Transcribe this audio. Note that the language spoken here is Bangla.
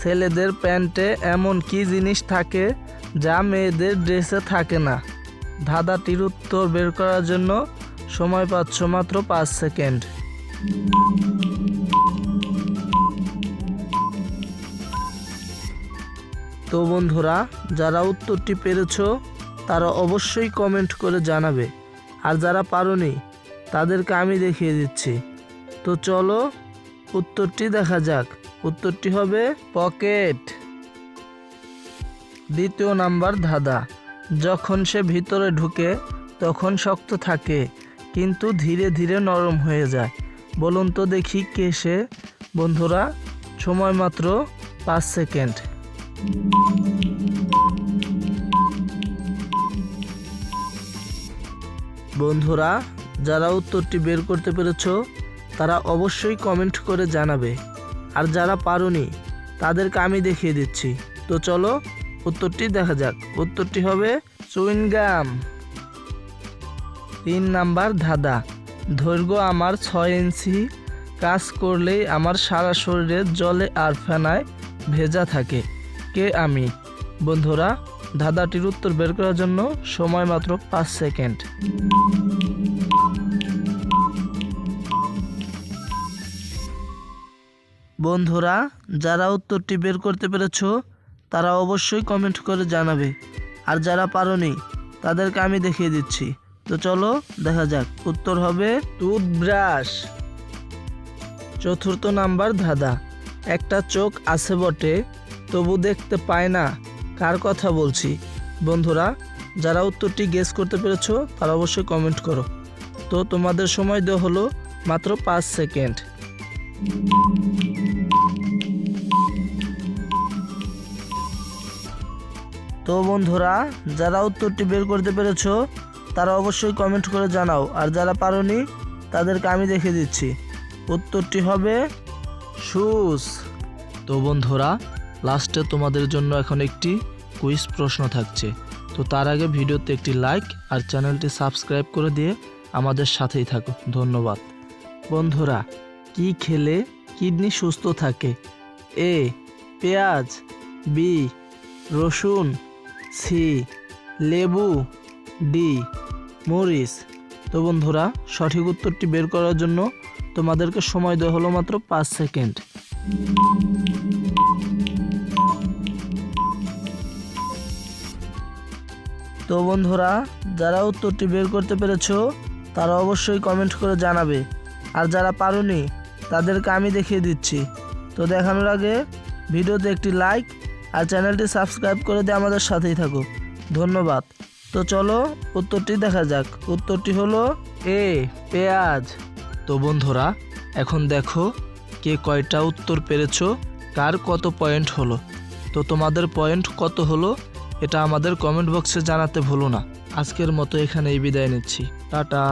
ছেলেদের প্যান্টে এমন কি জিনিস থাকে যা মেয়েদের ড্রেসে থাকে না? ধাঁধাটির উত্তর বের করার জন্য সময় পাচ্ছ মাত্র পাঁচ সেকেন্ড। তো বন্ধুরা, যারা উত্তরটি পেরেছ, তারা অবশ্যই কমেন্ট করে জানাবে। আর যারা পারোনি, তাদেরকে আমি দেখিয়ে দিচ্ছি। তো চলো, উত্তরটি দেখা যাক। উত্তরটি হবে পকেট। দ্বিতীয় নাম্বার ধাঁধা। যখন সে ভিতরে ঢুকে, তখন শক্ত থাকে, কিন্তু ধীরে ধীরে নরম হয়ে যায়। বলুন তো দেখি কে সে? বন্ধুরা, সময় মাত্র পাঁচ সেকেন্ড। বন্ধুরা, যারা উত্তরটি বের করতে পেরেছ, তারা অবশ্যই কমেন্ট করে জানাবে। আর যারা পারোনি, তাদেরকে আমি দেখিয়ে দিচ্ছি। তো চলো, উত্তরটি দেখা যাক। উত্তরটি হবে চুইনগাম। তিন নাম্বার ধাঁধা। দৈর্ঘ্য আমার ছয় ইঞ্চি। কাজ করলেই আমার সারা শরীরে জলে আর ফেনায় ভেজা থাকে। কে আমি? বন্ধুরা, ধাঁধাটির উত্তর বের করার জন্য সময় মাত্র পাঁচ সেকেন্ড। বন্ধুরা, যারা উত্তরটি বের করতে পেরেছ, তারা অবশ্যই কমেন্ট করে জানাবে। আর যারা পারোনি, তাদেরকে আমি দেখিয়ে দিচ্ছি। তো চলো, দেখা যাক। উত্তর হবে টুথব্রাশ। চতুর্থ নাম্বার ধাঁধা। একটা চোখ আছে বটে, তবু দেখতে পায় না। কার কথা বলছি? বন্ধুরা, যারা উত্তরটি গেস করতে পেরেছ, তারা অবশ্যই কমেন্ট করো। তো তোমাদের সময় দেওয়া হলো মাত্র পাঁচ সেকেন্ড তো বন্ধুরা, যারা উত্তরটি বের করতে পেরেছ, তারা অবশ্যই কমেন্ট করে জানাও। আর যারা পারোনি, তাদেরকে আমি দেখে দিচ্ছি। উত্তরটি হবে শুজ তো বন্ধুরা লাস্টে তোমাদের জন্য এখন একটি কুইজ প্রশ্ন থাকছে। তো তার আগে ভিডিওতে একটি লাইক আর চ্যানেলটি সাবস্ক্রাইব করে দিয়ে আমাদের সাথেই থাকো। ধন্যবাদ। বন্ধুরা কি খেলে কিডনি সুস্থ থাকে? এ, পেঁয়াজ, বি, রসুন, সি, লেবু, ডি, মরিচ। তো বন্ধুরা, সঠিক উত্তরটি বের করার জন্য তোমাদেরকে সময় দেওয়া হলো মাত্র পাঁচ সেকেন্ড। তো বন্ধুরা, যারা উত্তরটি বের করতে পেরেছ, তারা অবশ্যই কমেন্ট করে জানাবে। আর যারা পারোনি তাদেরকে আমি দেখিয়ে দিচ্ছি। তো দেখানোর আগে ভিডিওতে একটি লাইক আর চ্যানেলটি সাবস্ক্রাইব করে দিয়ে আমাদের সাথেই থাকো। ধন্যবাদ। তো চলো উত্তরটি দেখা যাক। উত্তরটি হলো এ পেঁয়াজ। তো বন্ধুরা, এখন দেখো কে কয়টা উত্তর পেরেছ, কার কত পয়েন্ট হলো। তো তোমাদের পয়েন্ট কত হলো, এটা আমাদের কমেন্ট বক্সে জানাতে ভুলো না। আজকের মতো এখানেই বিদায় নিচ্ছি। টাটা।